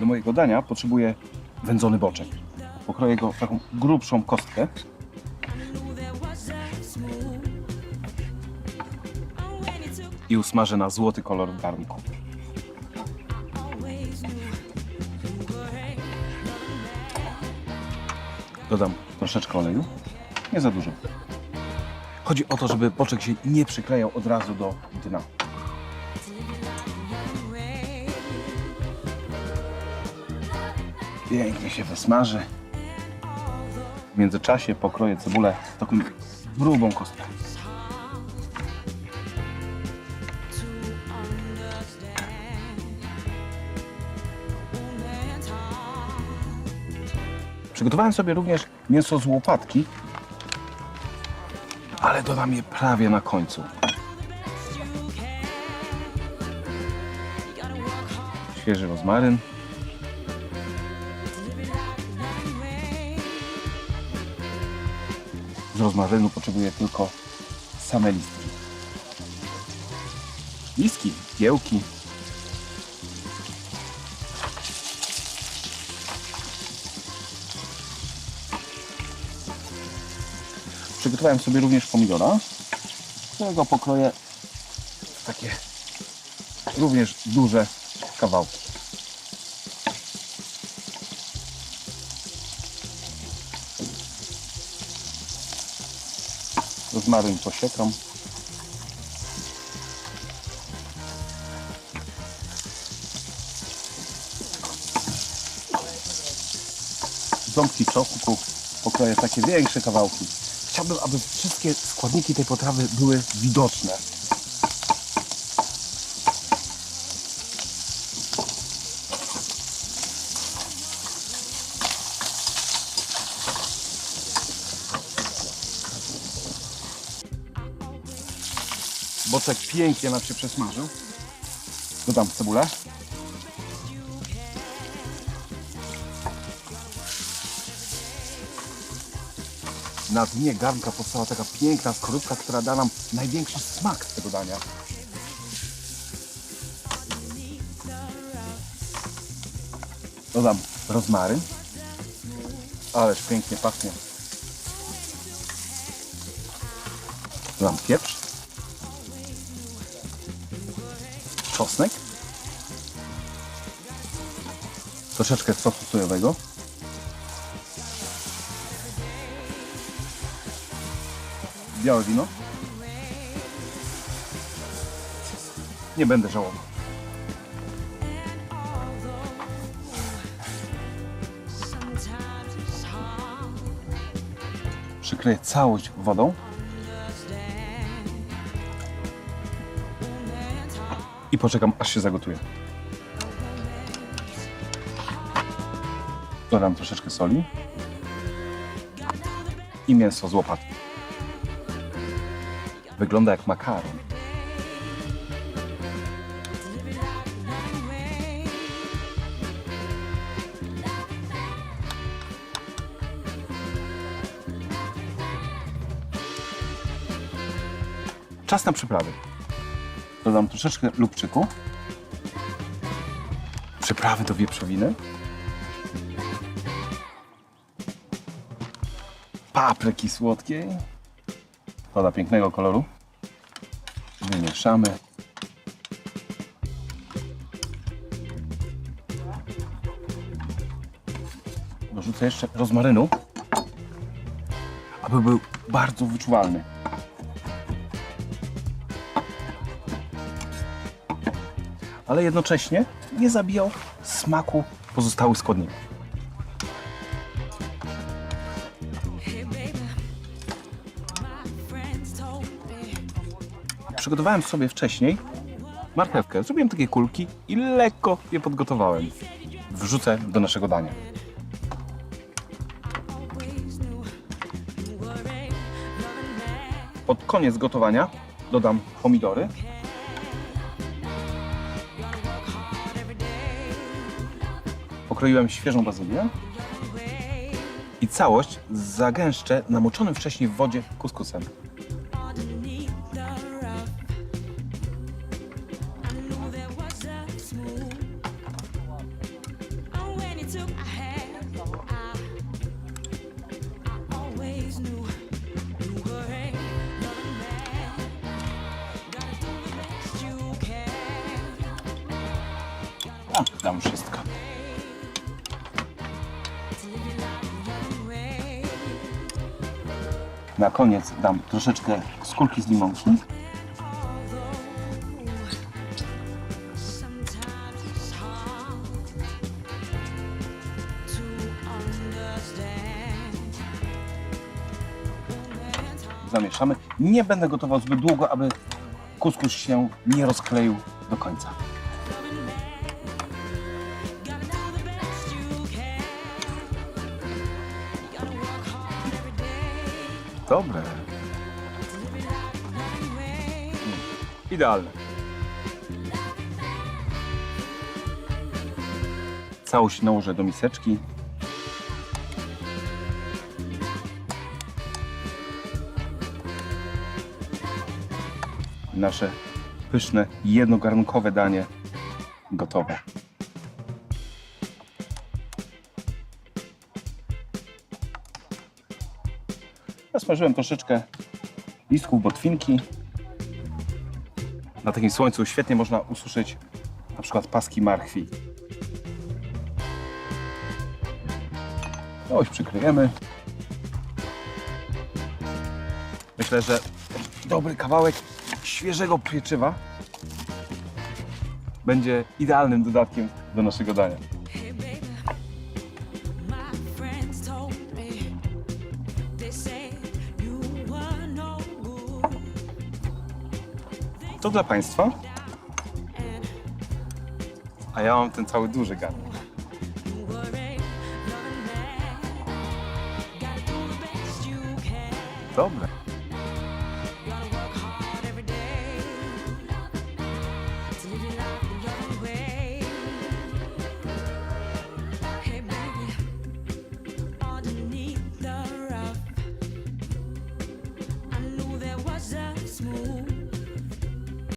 do mojego dania potrzebuję wędzony boczek. Pokroję go w taką grubszą kostkę. I usmażę na złoty kolor w garnku. Dodam troszeczkę oleju, nie za dużo. Chodzi o to, żeby boczek się nie przyklejał od razu do dna. Pięknie się wysmaży. W międzyczasie pokroję cebulę taką grubą kostkę. Przygotowałem sobie również mięso z łopatki, ale dodam je prawie na końcu. Świeży rozmaryn. Z rozmarynu potrzebuję tylko same listki. Listki, giełki. Przygotowałem sobie również pomidora, którego pokroję w takie również duże kawałki. Rozmaryn posiekam. Ząbki czosnku pokroję takie większe kawałki. Chciałbym, aby wszystkie składniki tej potrawy były widoczne. Boczek pięknie nam się przesmażył. Dodam cebulę. Na dnie garnka powstała taka piękna skorupka, która da nam największy smak tego dania. Dodam rozmaryn. Ależ pięknie pachnie. Dodam pieprz. Czosnek. Troszeczkę sosu sojowego. białe wino. Nie będę żałował. Przykleję całość wodą. I poczekam, aż się zagotuje. Dodam troszeczkę soli. I mięso z łopatki. Wygląda jak makaron. Czas na przyprawy. Dodam troszeczkę lubczyku. Przyprawy do wieprzowiny. Papryki słodkiej. Doda pięknego koloru. Wymieszamy. Dorzucę jeszcze rozmarynu, aby był bardzo wyczuwalny. Ale jednocześnie nie zabijał smaku pozostałych składników. Przygotowałem sobie wcześniej marchewkę. Zrobiłem takie kulki i lekko je podgotowałem. Wrzucę do naszego dania. Pod koniec gotowania dodam pomidory. Pokroiłem świeżą bazylię i całość zagęszczę namoczonym wcześniej w wodzie kuskusem. Na koniec dam troszeczkę skórki z limonki. Zamieszamy. Nie będę gotował zbyt długo, aby kuskus się nie rozkleił do końca. Dobre. way. Idealne. Całość nałożę do miseczki. Nasze pyszne, jednogarnkowe danie gotowe. Zasmażyłem troszeczkę listków botwinki. Na takim słońcu świetnie można ususzyć na przykład paski marchwi. Całość przykryjemy. Myślę, że dobry kawałek świeżego pieczywa będzie idealnym dodatkiem do naszego dania. To dla Państwa. A ja mam ten cały duży garnek. You